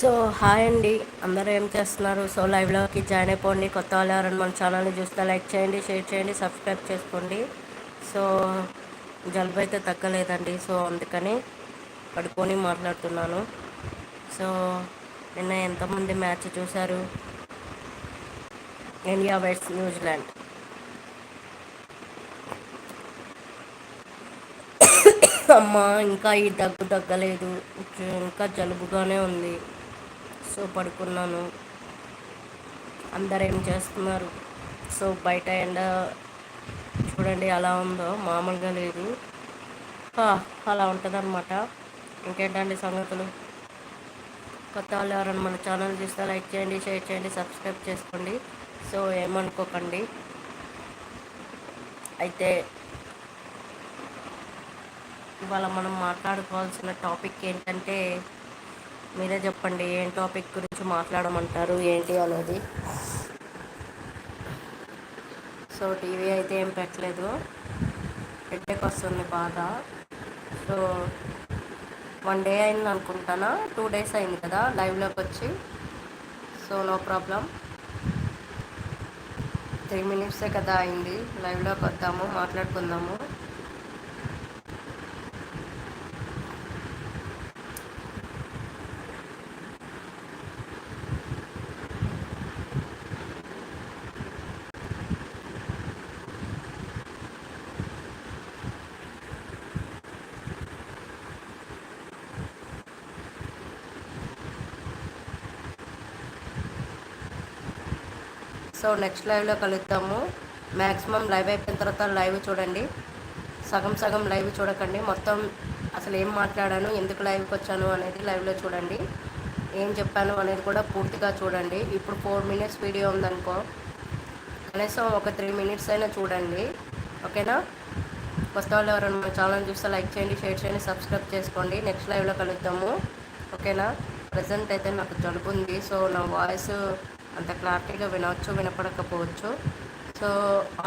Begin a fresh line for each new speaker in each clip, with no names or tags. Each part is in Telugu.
సో హాయ్ అండి. అందరూ ఏం చేస్తున్నారు? సో లైవ్లోకి జాయిన్ అయిపోండి. కొత్త వాళ్ళు ఎవరైనా మన ఛానల్ని చూస్తే లైక్ చేయండి షేర్ చేయండి సబ్స్క్రైబ్ చేసుకోండి. సో జలుబు అయితే తగ్గలేదండి. సో అందుకని పడుకొని మాట్లాడుతున్నాను. సో నిన్న ఎంతమంది మ్యాచ్ చూశారు? India west New Zealand. అమ్మ ఇంకా ఈ దగ్గు తగ్గలేదు. ఇంకా జలుబుగానే ఉంది. సో పడుకున్నాను. అందరు ఏం చేస్తున్నారు? సో బయట ఎండ చూడండి అలా ఉందో. మామూలుగా లేదు. అలా ఉంటుందన్నమాట. ఇంకేంటండి సంగతులు? కొత్త వాళ్ళు ఎవరైనా మన ఛానల్ చూస్తే లైక్ చేయండి షేర్ చేయండి సబ్స్క్రైబ్ చేసుకోండి. సో ఏమనుకోకండి. అయితే ఇవాళ మనం మాట్లాడుకోవాల్సిన టాపిక్ ఏంటంటే మీరే చెప్పండి ఏం టాపిక్ గురించి మాట్లాడమంటారు ఏంటి అనేది. సో టీవీ అయితే ఏం పెట్టలేదు. హెడ్డేక్ వస్తుంది బాగా. సో వన్ డే అయింది అనుకుంటానా? టూ డేస్ అయింది కదా లైవ్లోకి వచ్చి. So no problem. త్రీ మినిట్సే కదా అయింది. లైవ్లోకి వద్దాము మాట్లాడుకుందాము. సో నెక్స్ట్ లైవ్లో కలుద్దాము. మ్యాక్సిమం లైవ్ అయిపోయిన తర్వాత లైవ్ చూడండి. సగం సగం లైవ్ చూడకండి. మొత్తం అసలు ఏం మాట్లాడాను ఎందుకు లైవ్కి వచ్చాను అనేది లైవ్లో చూడండి. ఏం చెప్పాను అనేది కూడా పూర్తిగా చూడండి. ఇప్పుడు ఫోర్ మినిట్స్ వీడియో ఉందనుకో కనీసం ఒక త్రీ మినిట్స్ అయినా చూడండి. ఓకేనా? కొత్త వాళ్ళు ఎవరైనా మన ఛానల్ చూస్తే లైక్ చేయండి షేర్ చేయండి సబ్స్క్రైబ్ చేసుకోండి. నెక్స్ట్ లైవ్లో కలుద్దాము. ఓకేనా? ప్రజెంట్ అయితే నాకు జలుబు ఉంది. సో నా వాయిస్ అంత క్లారిటీగా వినవచ్చు వినపడకపోవచ్చు. సో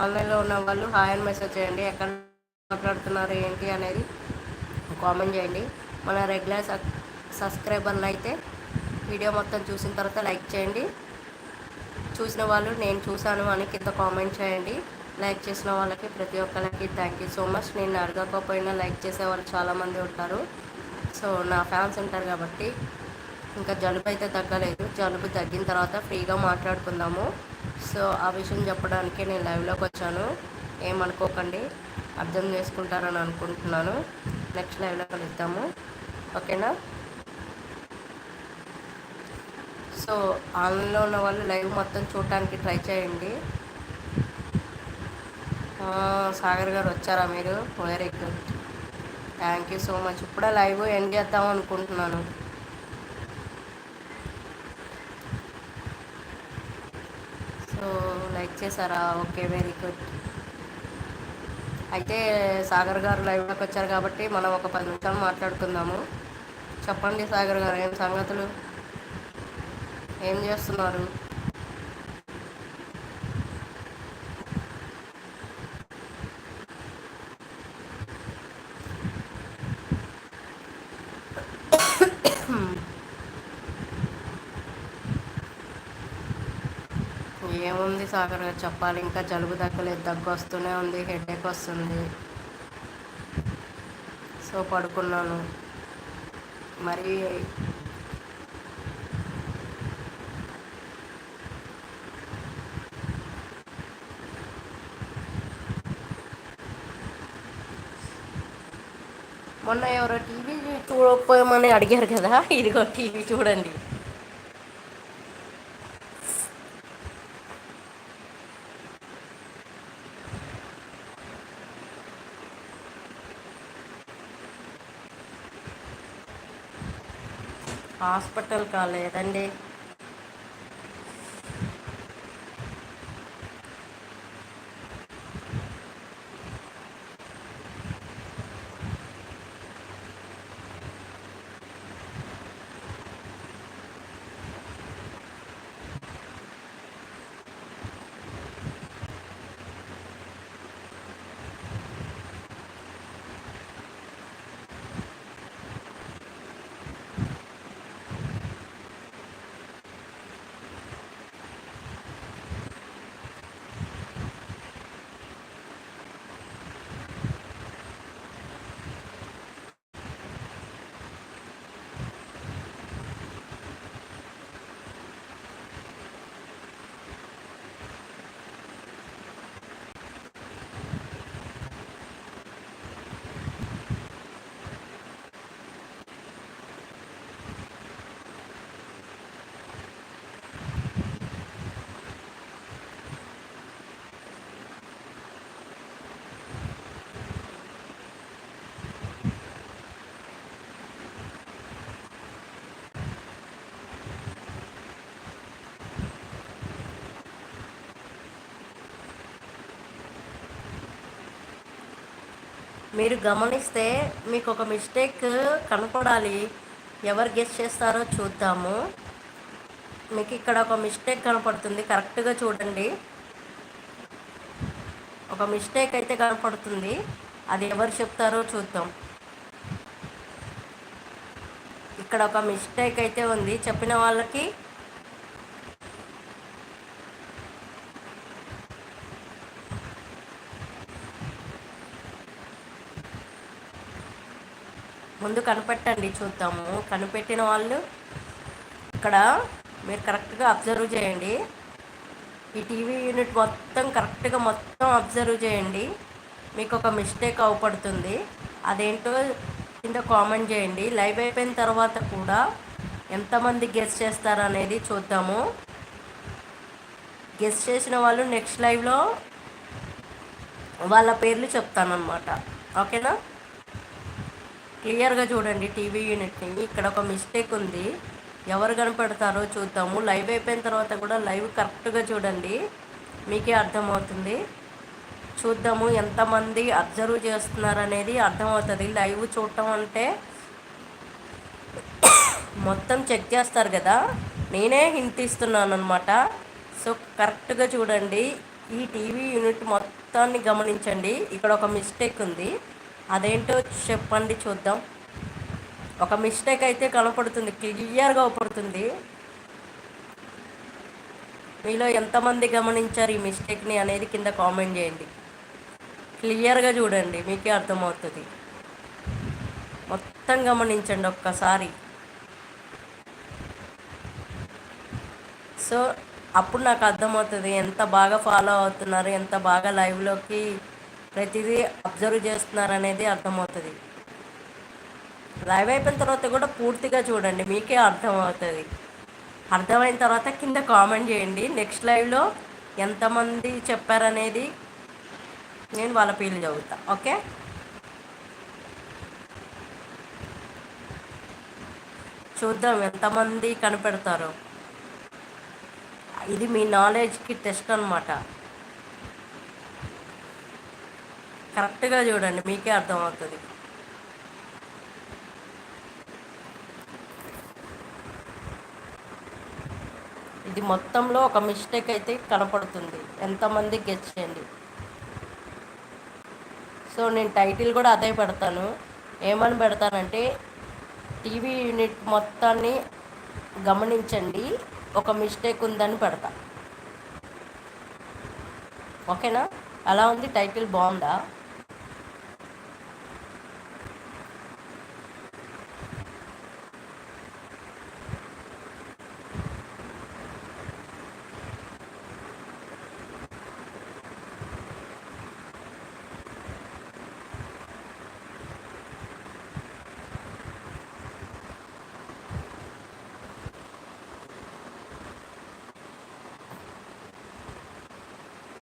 ఆన్లైన్లో ఉన్న వాళ్ళు హాయ్ అని మెసేజ్ చేయండి ఎక్కడ మాట్లాడుతున్నారు ఏంటి అనేది కామెంట్ చేయండి. మన రెగ్యులర్ సబ్స్క్రైబర్లు అయితే వీడియో మొత్తం చూసిన తర్వాత లైక్ చేయండి. చూసిన వాళ్ళు నేను చూశాను అని కింద కామెంట్ చేయండి. లైక్ చేసిన వాళ్ళకి ప్రతి ఒక్కరికి థ్యాంక్ యూ సో మచ్ నేను అడగకపోయినా లైక్ చేసే వాళ్ళు చాలామంది ఉంటారు. సో నా ఫ్యాన్స్ ఉంటారు కాబట్టి ఇంకా జలుబు అయితే తగ్గలేదు. జలుబు తగ్గిన తర్వాత ఫ్రీగా మాట్లాడుకుందాము. సో ఆ విషయం చెప్పడానికి నేను లైవ్లోకి వచ్చాను. ఏమనుకోకండి అర్థం చేసుకుంటారని అనుకుంటున్నాను. నెక్స్ట్ లైవ్లో కలుద్దాము. ఓకేనా? సో ఆన్లైన్లో ఉన్న వాళ్ళు లైవ్ మొత్తం చూడటానికి ట్రై చేయండి. సాగర్ గారు వచ్చారా మీరు? Very good thank you so much ఇప్పుడే లైవ్ ఎండ్ చేద్దాం అనుకుంటున్నాను సో లైక్ చేశారా? Okay very good. అయితే సాగర్ గారు లైవ్లోకి వచ్చారు కాబట్టి మనం ఒక పది నిమిషాలు మాట్లాడుకుందాము. చెప్పండి సాగర్ గారు ఏం సంగతులు? ఏం చేస్తున్నారు? ఏముంది సాగర్ గారు చెప్పాలి. ఇంకా జలుబు దగ్గలేదు దగ్గు వస్తూనే ఉంది హెడేక్ వస్తుంది. సో పడుకున్నాను. మరి మొన్న ఎవరో టీవీ చూడకపోయామని అడిగారు కదా ఇదిగో టీవీ చూడండి. హాస్పిటల్ కాలేదండి. మీరు గమనిస్తే మీకు ఒక మిస్టేక్ కనపడాలి ఎవరు గెస్ట్ చేస్తారో చూద్దాము. మీకు ఇక్కడ ఒక మిస్టేక్ కనపడుతుంది. కరెక్ట్గా చూడండి. ఒక మిస్టేక్ అయితే కనపడుతుంది. అది ఎవరు చెప్తారో చూద్దాం. ఇక్కడ ఒక మిస్టేక్ అయితే ఉంది. చెప్పిన వాళ్ళకి ముందు కనిపెట్టండి చూద్దాము. కనిపెట్టిన వాళ్ళు ఇక్కడ మీరు కరెక్ట్గా అబ్జర్వ్ చేయండి. ఈ టీవీ యూనిట్ మొత్తం కరెక్ట్గా మొత్తం అబ్జర్వ్ చేయండి. మీకు ఒక మిస్టేక్ అవపడుతుంది. అదేంటో కింద కామెంట్ చేయండి. లైవ్ అయిపోయిన తర్వాత కూడా ఎంతమంది గెస్ట్ చేస్తారు అనేది చూద్దాము. గెస్ట్ చేసిన వాళ్ళు నెక్స్ట్ లైవ్లో వాళ్ళ పేర్లు చెప్తానమాట ఓకేనా? క్లియర్గా చూడండి టీవీ యూనిట్ని. ఇక్కడ ఒక మిస్టేక్ ఉంది. ఎవరు కనపడతారో చూద్దాము. లైవ్ అయిపోయిన తర్వాత కూడా లైవ్ కరెక్ట్గా చూడండి. మీకే అర్థమవుతుంది. చూద్దాము ఎంతమంది అబ్జర్వ్ చేస్తున్నారు అనేది అర్థమవుతుంది. లైవ్ చూడటం అంటే మొత్తం చెక్ చేస్తారు కదా. నేనే హింట్ ఇస్తున్నాను అనమాట సో కరెక్ట్గా చూడండి. ఈ టీవీ యూనిట్ మొత్తాన్ని గమనించండి. ఇక్కడ ఒక మిస్టేక్ ఉంది. అదేంటో చెప్పండి చూద్దాం. ఒక మిస్టేక్ అయితే కనపడుతుంది క్లియర్గా అవుపడుతుంది మీలో ఎంతమంది గమనించారు ఈ మిస్టేక్ని అనేది కింద కామెంట్ చేయండి. క్లియర్గా చూడండి మీకే అర్థమవుతుంది. మొత్తం గమనించండి ఒక్కసారి. సో అప్పుడు నాకు అర్థమవుతుంది ఎంత బాగా ఫాలో అవుతున్నారు ఎంత బాగా లైవ్లోకి ప్రతిదీ అబ్జర్వ్ చేస్తున్నారు అనేది అర్థమవుతుంది. లైవ్ అయిపోయిన తర్వాత కూడా పూర్తిగా చూడండి మీకే అర్థమవుతుంది. అర్థమైన తర్వాత కింద కామెంట్ చేయండి నెక్స్ట్ లైవ్లో ఎంతమంది చెప్పారనేది నేను వాళ్ళ పేర్లు చదువుతా ఓకే? చూద్దాం ఎంతమంది కనిపెడతారు. ఇది మీ నాలెడ్జ్కి టెస్ట్ అనమాట కరెక్ట్గా చూడండి మీకే అర్థమవుతుంది. ఇది మొత్తంలో ఒక మిస్టేక్ అయితే కనపడుతుంది. ఎంతమంది గెచ్ చేయండి. సో నేను టైటిల్ కూడా అదే పెడతాను. ఏమని పెడతానంటే టీవీ యూనిట్ మొత్తాన్ని గమనించండి. ఒక మిస్టేక్ ఉందని పెడతా. ఓకేనా? అలా ఉంది టైటిల్ బాగుందా?